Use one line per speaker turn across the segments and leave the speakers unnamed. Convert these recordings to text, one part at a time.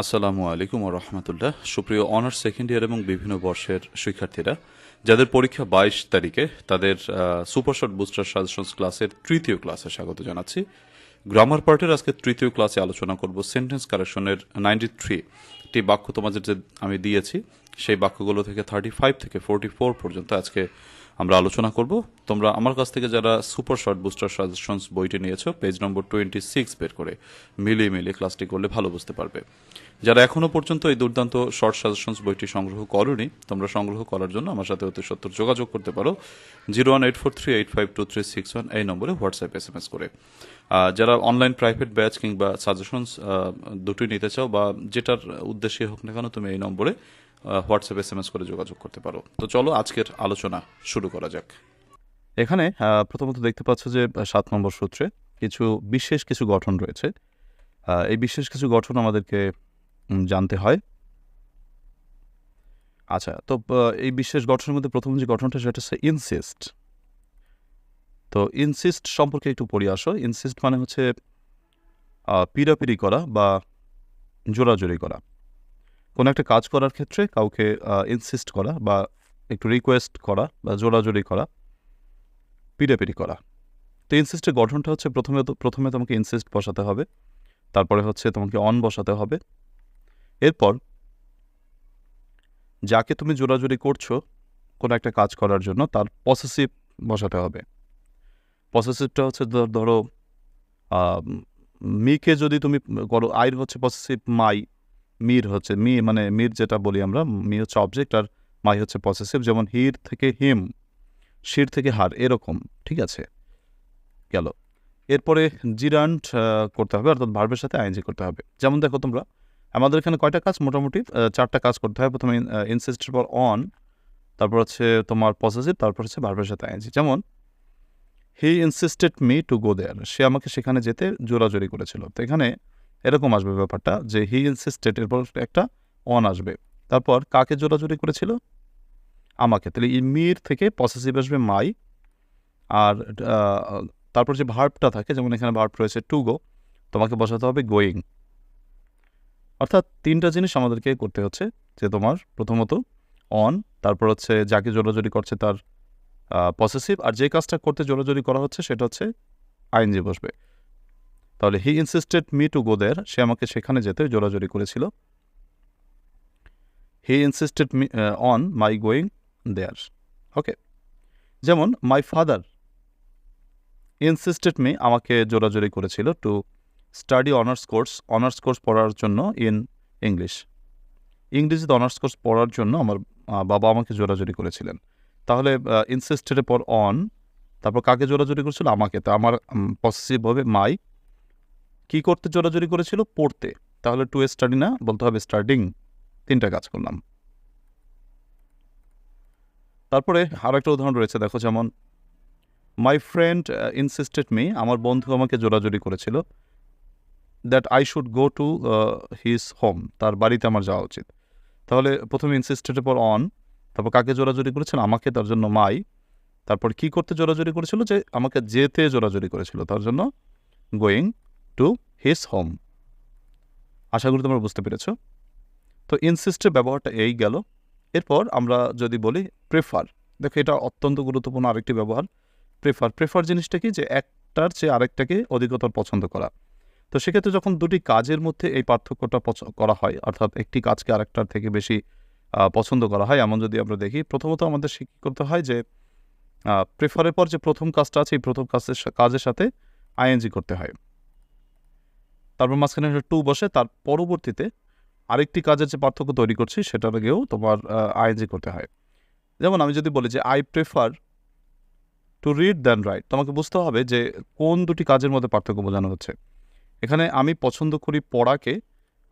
আসসালামু আলাইকুম রহমতুল্লাহ। সুপ্রিয় অনার্স সেকেন্ড ইয়ার এবং বিভিন্ন বর্ষের শিক্ষার্থীরা, যাদের পরীক্ষা বাইশ তারিখে, তাদের সুপার শর্ট বুস্টার সাজেশনস ক্লাসের তৃতীয় ক্লাসে স্বাগত জানাচ্ছি। গ্রামার পার্টের আজকে তৃতীয় ক্লাসে আলোচনা করব সেন্টেন্স কারেকশনের নাইনটি থ্রি টি বাক্য তোমাদের যে আমি দিয়েছি, সেই বাক্যগুলো থেকে থার্টি ফাইভ থেকে ফোরটি ফোর পর্যন্ত আজকে আমরা আলোচনা করব। তোমরা আমার কাছ থেকে যারা সুপার শর্ট বুস্টার সাজেশনস বইটি নিয়েছো, পেজ নম্বর টোয়েন্টি সিক্স বের করে মিলিয়ে মিলিয়ে ক্লাসটি করলে ভালো বুঝতে পারবে। যারা এখনও পর্যন্ত এই দুর্দান্ত শর্ট সাজেশনস বইটি সংগ্রহ করনি, তোমরা সংগ্রহ করার জন্য আমার সাথে অতি সত্তর যোগাযোগ করতে পারো। Zero one eight four three eight five two three six one এই নম্বরে হোয়াটসঅ্যাপ এস এম এস করে যারা অনলাইন প্রাইভেট ব্যাচ কিংবা সাজেশনস দুটোই নিতে চাও বা যেটার উদ্দেশ্যে হোক না কেন, তুমি এই নম্বরে হোয়াটসঅ্যাপ এস এম এস করে যোগাযোগ করতে পারো। তো চলো, আজকের আলোচনা শুরু করা যাক। এখানে প্রথমত দেখতে পাচ্ছ যে সাত নম্বর সূত্রে কিছু বিশেষ কিছু গঠন রয়েছে। এই বিশেষ কিছু গঠন আমাদেরকে জানতে হয়। আচ্ছা তো এই বিশেষ গঠনের মধ্যে প্রথম যে গঠনটা, সেটা হচ্ছে ইনসিস্ট তো ইনসিস্ট সম্পর্কে একটু পড়ে আসো। ইনসিস্ট মানে হচ্ছে পিড়াপিড়ি করা বা জোরাজোরি করা। কোনো একটা কাজ করার ক্ষেত্রে কাউকে ইনসিস্ট করা বা একটু রিকোয়েস্ট করা বা জোরাজোরি করা পিড়াপিড়ি করা। তো ইনসিস্টের গঠনটা হচ্ছে প্রথমে প্রথমে তোমাকে ইনসিস্ট বসাতে হবে, তারপরে হচ্ছে তোমাকে অন বসাতে হবে। এরপর যাকে তুমি জোরাজোরি করছ কোনো একটা কাজ করার জন্য তার পসেসিভ বসাতে হবে। পসেসিভটা হচ্ছে ধরো মিকে যদি তুমি করো আইর হচ্ছে পসেসিভ মাই মির হচ্ছে, মি মানে মির যেটা বলি আমরা, মি হচ্ছে অবজেক্ট আর মাই হচ্ছে পসেসিভ যেমন হির থেকে হিম, শির থেকে হার, এরকম, ঠিক আছে, গেল। এরপরে জিরান্ট করতে হবে, অর্থাৎ ভার্বের সাথে আইনজি করতে হবে। যেমন দেখো তোমরা, আমাদের এখানে কয়টা কাজ? মোটামুটি চারটা কাজ করতে হয়। প্রথমে ইনসিস্টের পর অন তারপর হচ্ছে তোমার পসেসিভ তারপর হচ্ছে ভার্বের সাথে আইনজি যেমন he insisted me to go there সে আমাকে সেখানে যেতে জোরাজোরি করেছিল। তো এখানে এরকম আসবে ব্যাপারটা যে হি ইনসিস্টেড এরপর একটা অন আসবে। তারপর কাকে জোরাজোরি করেছিল? আমাকে। তাহলে এই মির থেকে পসেসিভ আসবে মাই আর তারপর যে ভার্বটা থাকে, যেমন এখানে ভার্ব রয়েছে টু গো তোমাকে বসাতে হবে গোয়িং অর্থাৎ তিনটা জিনিস আমাদেরকে করতে হচ্ছে, যে তোমার প্রথমত অন তারপর হচ্ছে যাকে জোরাজোরি করছে তার পসেসিভ আর যে কাজটা করতে জোরাজোরি করা হচ্ছে সেটা হচ্ছে আইনজি বসবে। তাহলে he insisted me to go there সে আমাকে সেখানে যেতে জোরাজোরি করেছিল। He insisted me on my going there okay যেমন মাই ফাদার ইনসিস্টেড মি আমাকে জোরাজোরি করেছিল to study honours course honours course পড়ার জন্য ইন ইংলিশ ইংরেজিতে অনার্স কোর্স পড়ার জন্য আমার বাবা আমাকে জোরাজোরি করেছিলেন। তাহলে ইনসিস্টেডের পর অন তারপর কাকে জোরাজোরি করেছিল? আমাকে। তো আমার পসেসিভ হবে মাই কি করতে জোরাজোরি করেছিল? পড়তে। তাহলে টু স্টাডি না, বলতে হবে স্টার্টিং তিনটা কাজ করলাম। তারপরে আরও একটা উদাহরণ রয়েছে, দেখো যেমন মাই ফ্রেন্ড ইনসিস্টেড মি আমার বন্ধু আমাকে জোরাজোরি করেছিল that I should go to his home তার বাড়িতে আমার যাওয়া উচিত। তাহলে প্রথমে ইনসিস্টেডের পর অন তারপর কাকে জোরাজোরি করেছিল? আমাকে, তার জন্য মাই তারপর কি করতে জোরাজোরি করেছিল? যে আমাকে যেতে জোরাজোরি করেছিল, তার জন্য গোয়িং টু হিস হোম আশা করি তোমরা বুঝতে পেরেছ। তো ইনসিস্টের ব্যবহারটা এই গেল। এরপর আমরা যদি বলি প্রেফার দেখো এটা অত্যন্ত গুরুত্বপূর্ণ আরেকটি ব্যবহার। প্রেফার প্রেফার জিনিসটা কি? যে একটার চেয়ে আরেকটাকে অধিকতর পছন্দ করা। তো সেক্ষেত্রে যখন দুটি কাজের মধ্যে এই পার্থক্যটা করা হয়, অর্থাৎ একটি কাজকে আরেকটার থেকে বেশি পছন্দ করা হয়, এমন যদি আমরা দেখি, প্রথমত আমাদের কী করতে হয় যে প্রেফারের পর যে প্রথম কাজটা আছে, এই প্রথম কাজের কাজের সাথে আইএনজি করতে হয়। তারপর মাঝখানে একটা টু বসে, তার পরবর্তীতে আরেকটি কাজের যে পার্থক্য তৈরি করছি, সেটার আগেও তোমার আইএনজি করতে হয়। যেমন আমি যদি বলি যে I prefer to read than write তোমাকে বুঝতে হবে যে, কোন দুটি কাজের মধ্যে পার্থক্য বোঝানো হচ্ছে। এখানে আমি পছন্দ করি পড়াকে,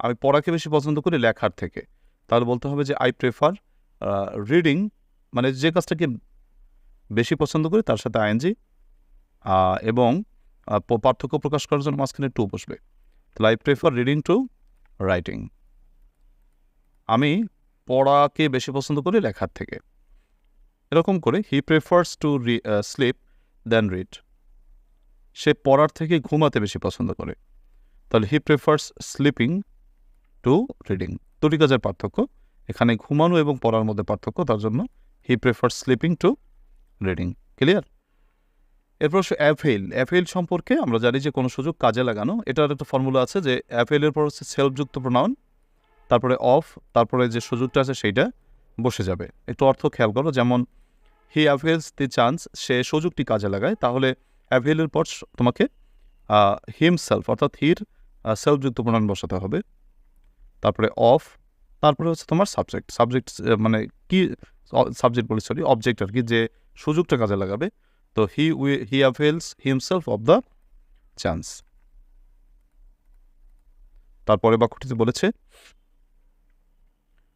আমি পড়াকে বেশি পছন্দ করি লেখার থেকে। তাহলে বলতে হবে যে আই প্রেফার রিডিং মানে যে কাজটাকে বেশি পছন্দ করি তার সাথে আইএনজি এবং পার্থক্য প্রকাশ করার জন্য মাঝখানে টু বসবে। I prefer reading to writing আমি পড়াকে বেশি পছন্দ করি লেখার থেকে। এরকম করে he prefers to re sleep than read সে পড়ার থেকে ঘুমাতে বেশি পছন্দ করে। তাহলে he prefers sleeping to reading দুটি কাজের পার্থক্য। এখানে ঘুমানো এবং পড়ার মধ্যে পার্থক্য, তার জন্য he prefer sleeping to reading clear এরপর হচ্ছে অ্যাফেইল। অ্যাফেইল সম্পর্কে আমরা জানি যে কোনো সুযোগ কাজে লাগানো, এটার একটা ফর্মুলা আছে যে অ্যাফেইলের পর হচ্ছে সেলফযুক্ত প্রোনাউন তারপরে অফ তারপরে যে সুযোগটা আছে সেইটা বসে যাবে। একটু অর্থ খেয়াল করো, যেমন হি অ্যাভেলস দি চান্স সে সুযোগটি কাজে লাগায়, তাহলে অ্যাভেলের পর তোমাকে হিমসেলফ অর্থাৎ হির সেলফযুক্ত প্রণয়ন বসাতে হবে। তারপরে অফ তারপরে হচ্ছে তোমার সাবজেক্ট সাবজেক্ট মানে কি সাবজেক্ট বলি সরি অবজেক্ট আর কি, যে সুযোগটা কাজে লাগাবে তো he we he avails himself of the chance তারপরে বাক্যটিতে বলেছে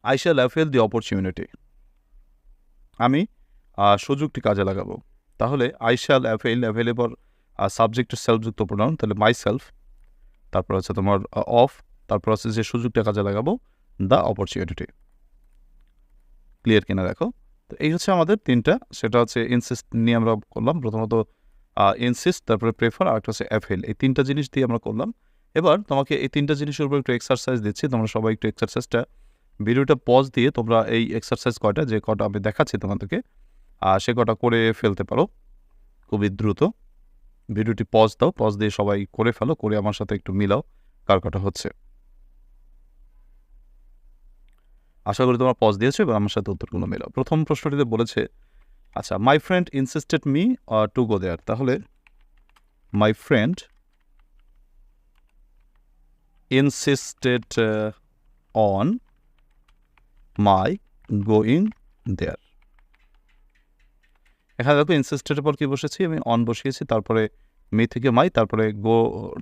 I shall avail the opportunity আমি সুযোগটি কাজে লাগাবো। তাহলে আই শ্যাল অ্যাভেল অ্যাভেলেবল সাবজেক্টের সেলফযুক্ত প্রোনাউন তাহলে মাই সেলফ তারপর হচ্ছে তোমার অফ তারপর হচ্ছে যে সুযোগটা কাজে লাগাবো দ্য অপরচুনিটি ক্লিয়ার কিনা দেখো? তো এই হচ্ছে আমাদের তিনটা। সেটা হচ্ছে ইনসিস্ট নিয়ে আমরা করলাম। প্রথমত ইনসিস্ট তারপরে প্রেফার আর একটা হচ্ছে অ্যাফেল এই তিনটা জিনিস দিয়ে আমরা করলাম। এবার তোমাকে এই তিনটা জিনিসের উপর একটু এক্সারসাইজ দিচ্ছি। তোমরা সবাই একটু এক্সারসাইজটা ভিডিওটা পজ দিয়ে তোমরা এই এক্সারসাইজ কয়টা, যে কটা আমি দেখাচ্ছি তোমাদেরকে আর সে কটা করে ফেলতে পারো। খুবই দ্রুত। ভিডিওটি পজ দাও। পজ দিয়ে সবাই করে ফেলো। করে আমার সাথে একটু মিলাও। কার কটা হচ্ছে। আশা করি তোমরা পজ দিয়েছ এবার আমার সাথে উত্তরগুলো মেলাও। প্রথম প্রশ্নটিতে বলেছে আচ্ছা my friend insisted me to go there তাহলে my friend insisted on my going there এখানে দেখো ইনসিস্টেডের পর কি বসেছি? আমি অন বসিয়েছি, তারপরে মি থেকে মাই তারপরে গো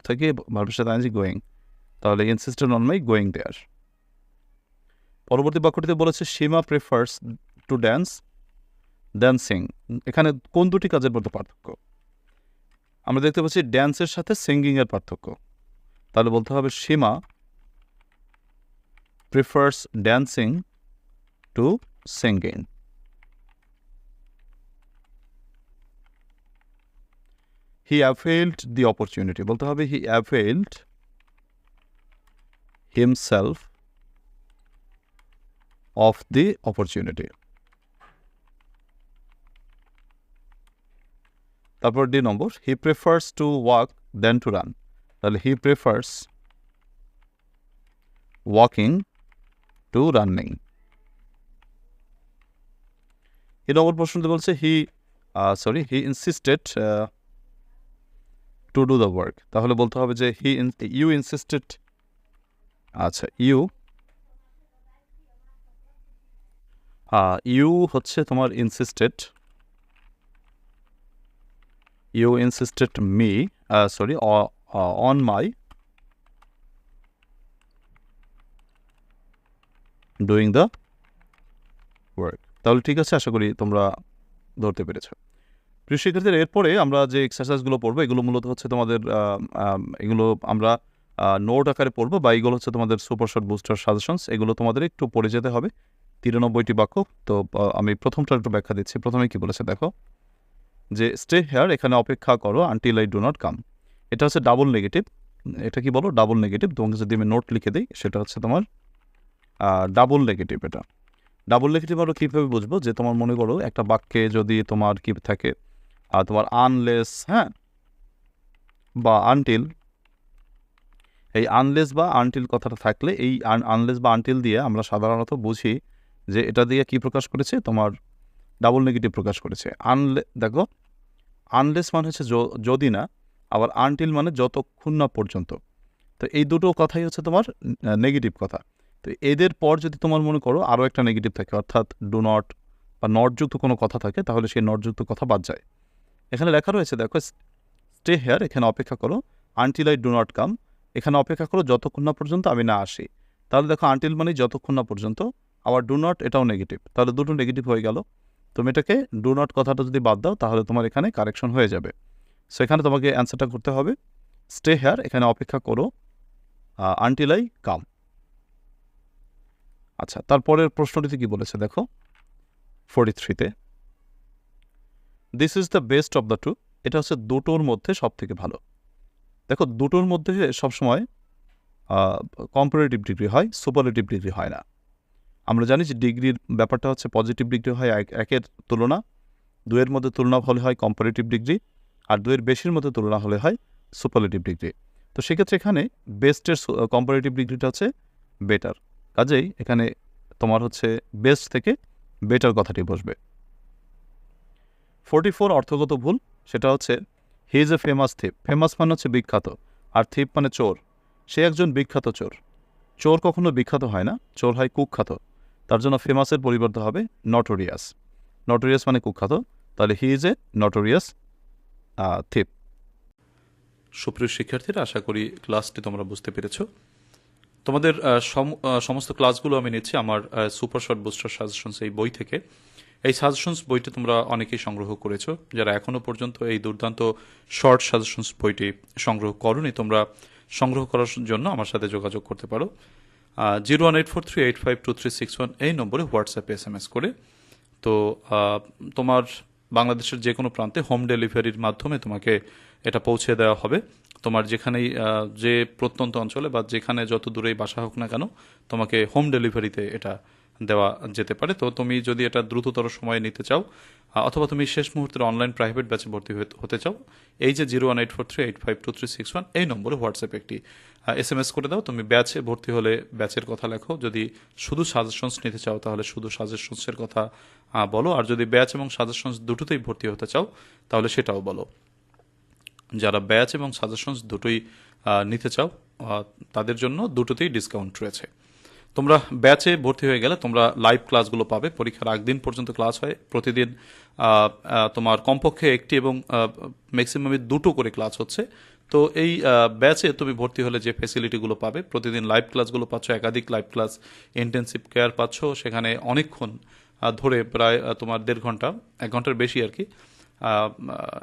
থেকে ভার্বের সাথে আনছি গোয়িং তাহলে insisted on my going there পরবর্তী বাক্যটিতে বলেছে Seema prefers to dance dancing এখানে কোন দুটি কাজের মধ্যে পার্থক্য? আমরা দেখতে পাচ্ছি ড্যান্সের সাথে সিঙ্গিংয়ের পার্থক্য। তাহলে বলতে হবে Seema prefers dancing to singing he availed the opportunity বলতে হবে he availed himself of the opportunity. তারপর D number he prefers to walk than to run তাহলে he prefers walking to running এই নম্বর প্রশ্নটি বলছে he sorry he insisted to do the work তাহলে বলতে হবে যে হি ইউ ইনসিস্টেড আচ্ছা ইউ ইউ হচ্ছে তোমার insisted you insisted me sorry on my doing the work তাহলে ঠিক আছে, আশা করি তোমরা ধরতে পেরেছ। প্রিয় শিক্ষার্থীরা এরপরে আমরা যে এক্সারসাইজগুলো পড়ব, এগুলো মূলত হচ্ছে তোমাদের এগুলো আমরা নোট আকারে পড়ব বা এগুলো হচ্ছে তোমাদের সুপার শর্ট বুস্টার সাজেশনস এগুলো তোমাদের একটু পড়ে যেতে হবে। তিরানব্বইটি বাক্য, তো আমি প্রথমটার একটু ব্যাখ্যা দিচ্ছি। প্রথমে কি বলেছে, দেখো, যে স্টে হেয়ার এখানে অপেক্ষা করো until I do not come এটা হচ্ছে ডাবল নেগেটিভ এটা কি বলো? ডাবল নেগেটিভ তোমাকে যদি আমি নোট লিখে দিই, সেটা হচ্ছে তোমার ডাবল নেগেটিভ এটা। ডাবল নেগেটিভ আরও কীভাবে বুঝব? যে, তোমার মনে করো, একটা বাক্যে যদি তোমার কি থাকে আর তোমার আনলেস হ্যাঁ বা আনটিল এই আনলেস বা আনটিল কথাটা থাকলে, এই আনলেস বা আনটিল দিয়ে আমরা সাধারণত বুঝি যে এটা দিয়ে কি প্রকাশ করেছে? তোমার ডাবল নেগেটিভ প্রকাশ করেছে। আনলে দেখো আনলেস মানে হচ্ছে যদি না, আবার আনটিল মানে যতক্ষণ না পর্যন্ত। তো এই দুটো কথাই হচ্ছে তোমার নেগেটিভ কথা। তো এদের পর যদি তোমার মনে করো আরও একটা নেগেটিভ থাকে, অর্থাৎ ডু নট বা নটযুক্ত কোনো কথা থাকে, তাহলে সেই নটযুক্ত কথা বাদ যায়। এখানে লেখা রয়েছে, দেখো স্টে হেয়ার এখানে অপেক্ষা করো until I do not come এখানে অপেক্ষা করো যতক্ষণ না পর্যন্ত আমি না আসি। তাহলে দেখো আনটিল মানে যতক্ষণ না পর্যন্ত আবার ডু নট এটাও নেগেটিভ তাহলে দুটো নেগেটিভ হয়ে গেল। তুমি এটাকে ডু নট কথাটা যদি বাদ দাও, তাহলে তোমার এখানে কারেকশন হয়ে যাবে। সো এখানে তোমাকে অ্যান্সারটা করতে হবে। স্টে হেয়ার এখানে অপেক্ষা করো। আনটিল আই কাম আচ্ছা তারপরের প্রশ্নটিতে কি বলেছে দেখো? ফোর্টি থ্রিতে this is the best of the two এটা হচ্ছে দুটোর মধ্যে সব থেকে ভালো। দেখো, দুটোর মধ্যে সবসময় কম্পারেটিভ ডিগ্রি হয় সুপারেটিভ ডিগ্রি হয় না। আমরা জানি যে ডিগ্রির ব্যাপারটা হচ্ছে পজিটিভ ডিগ্রি হয় এক, একের তুলনা দুয়ের মধ্যে তুলনা হলে হয় কম্পারেটিভ ডিগ্রি আর দুয়ের বেশির মধ্যে তুলনা হলে হয় সুপারলেটিভ ডিগ্রি তো সেক্ষেত্রে এখানে বেস্টের কম্পারেটিভ ডিগ্রিটা হচ্ছে বেটার কাজেই এখানে তোমার হচ্ছে বেস্ট থেকে বেটার কথাটি বসবে। ফোরটি ফোর অর্থগত ভুল, সেটা হচ্ছে he is a famous thief famous মানে হচ্ছে বিখ্যাত, আর থিপ মানে চোর। সে একজন বিখ্যাত চোর। চোর কখনো বিখ্যাত হয় না, চোর হয় কুখ্যাত। তার জন্য ফেমাসের পরিবর্তে হবে নটোরিয়াস। নটোরিয়াস মানে কুখ্যাত। তাহলে হি ইজ এ নটোরিয়াস থিপ
সুপ্রিয় শিক্ষার্থীরা, আশা করি ক্লাসটি তোমরা বুঝতে পেরেছ। তোমাদের সম- সমস্ত ক্লাসগুলো আমি নিচ্ছি আমার সুপার শর্ট বুস্টার সাজেশনস এই বই থেকে। এই সাজেশনস বইটি তোমরা অনেকেই সংগ্রহ করেছ। যারা এখনও পর্যন্ত এই দুর্দান্ত শর্ট সাজেশনস বইটি সংগ্রহ করনি, তোমরা সংগ্রহ করার জন্য আমার সাথে যোগাযোগ করতে পারো। Zero one eight four three eight five two three six one এই নম্বরে হোয়াটসঅ্যাপে এস এম এস করে। তো তোমার বাংলাদেশের যে কোনো প্রান্তে হোম ডেলিভারির মাধ্যমে তোমাকে এটা পৌঁছে দেওয়া হবে। তোমার যেখানেই যে প্রত্যন্ত অঞ্চলে বা যেখানে যত দূরেই বাসা হোক না কেন, তোমাকে হোম ডেলিভারিতে এটা দেওয়া যেতে পারে, তো তুমি যদি এটা দ্রুততর সময়ে নিতে চাও অথবা তুমি শেষ মুহূর্তের অনলাইন প্রাইভেট ব্যাচে ভর্তি হতে- চাও, এই যে zero one eight four three eight five two three six one এই নম্বরে হোয়াটসঅ্যাপে একটি এস এম এস করে দাও। তুমি ব্যাচে ভর্তি হলে ব্যাচের কথা লেখো। যদি শুধু সাজেশনস নিতে চাও, তাহলে শুধু সাজেশনসের কথা বলো। আর যদি ব্যাচ এবং সাজেশনস দুটোতেই ভর্তি হতে চাও, তাহলে সেটাও বলো। যারা ব্যাচ এবং সাজেশনস দুটোই নিতে চাও তাদের জন্য দুটোতেই ডিসকাউন্ট রয়েছে। তোমরা ব্যাচে ভর্তি হয়ে গেলে তোমরা লাইভ ক্লাসগুলো পাবে। পরীক্ষার আগদিন পর্যন্ত ক্লাস হয়। প্রতিদিন তোমার কমপক্ষে একটি এবং ম্যাক্সিমামে দুটো করে ক্লাস হচ্ছে। তো এই ব্যাচে তুমি ভর্তি হলে যে ফেসিলিটিগুলো পাবে, প্রতিদিন লাইভ ক্লাসগুলো পাচ্ছ, একাধিক লাইভ ক্লাস ইন্টেন্সিভ কেয়ার পাচ্ছ। সেখানে অনেকক্ষণ ধরে প্রায় তোমার দেড় ঘণ্টা, এক ঘণ্টার বেশি আর কি।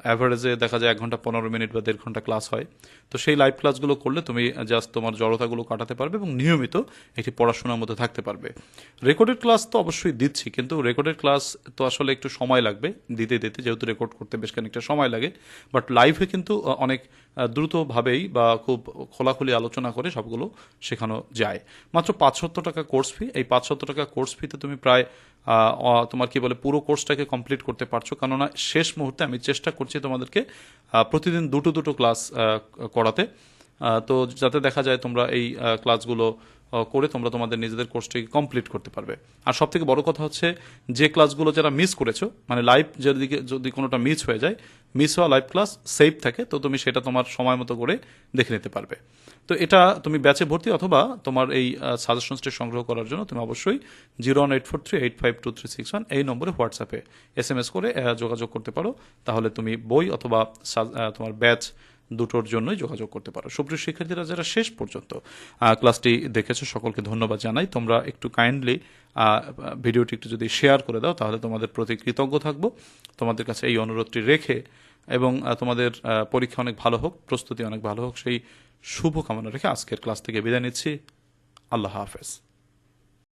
অ্যাভারেজে দেখা যায় এক ঘণ্টা পনেরো মিনিট বা দেড় ঘণ্টা ক্লাস হয়। তো সেই লাইভ ক্লাসগুলো করলে তুমি জাস্ট তোমার জড়তাগুলো কাটাতে পারবে এবং নিয়মিত একটি পড়াশোনার মধ্যে থাকতে পারবে। রেকর্ডেড ক্লাস তো অবশ্যই দিচ্ছি, কিন্তু রেকর্ডেড ক্লাস তো আসলে একটু সময় লাগবে, দিতে দিতে, যেহেতু রেকর্ড করতে বেশ খানিকটা সময় লাগে। বাট লাইভে কিন্তু অনেক দ্রুতভাবেই বা খুব খোলাখুলি আলোচনা করে সবগুলো শেখানো যায়। মাত্র পাঁচসত্তর টাকা কোর্স ফি এই পাঁচসত্তর টাকা কোর্স ফিতে তুমি প্রায় তোমার কি বলে পুরো কোর্সটাকে কমপ্লিট করতে পারছ। কেননা শেষ মুহূর্তে আমি চেষ্টা করছি তোমাদেরকে প্রতিদিন দুটো দুটো ক্লাস করাতে। তো যাতে দেখা যায় তোমরা এই ক্লাসগুলো করে তোমরা তোমাদের নিজেদের কোর্সটাকে কমপ্লিট করতে পারবে। আর সব থেকে বড় কথা হচ্ছে, যে ক্লাসগুলো যারা মিস করেছ মানে লাইভ যদি যদি কোনোটা মিস হয়ে যায় মিস হওয়া লাইভ ক্লাস সেভ থাকে, তো তুমি সেটা তোমার সময় মতো করে দেখে নিতে পারবে। তো এটা তুমি ব্যাচে ভর্তি অথবা তোমার এই সাজেশনসটি সংগ্রহ করার জন্য তুমি অবশ্যই zero one eight four three eight five two three six one এই নম্বরে হোয়াটসঅ্যাপে এস এম এস করে যোগাযোগ করতে পারো। তাহলে তুমি বই অথবা তোমার ব্যাচ দুটোর জন্যই যোগাযোগ করতে পারো। সুপ্রিয় শিক্ষার্থীরা, যারা শেষ পর্যন্ত ক্লাসটি দেখেছ, সকলকে ধন্যবাদ জানাই। তোমরা একটু কাইন্ডলি ভিডিওটি একটু যদি শেয়ার করে দাও, তাহলে তোমাদের প্রতি কৃতজ্ঞ থাকব। তোমাদের কাছে এই অনুরোধটি রেখে এবং তোমাদের পরীক্ষা অনেক ভালো হোক, প্রস্তুতি অনেক ভালো হোক, সেই শুভ কামনা রেখে আজকের ক্লাস থেকে বিদায় নিচ্ছি। আল্লাহ হাফেজ।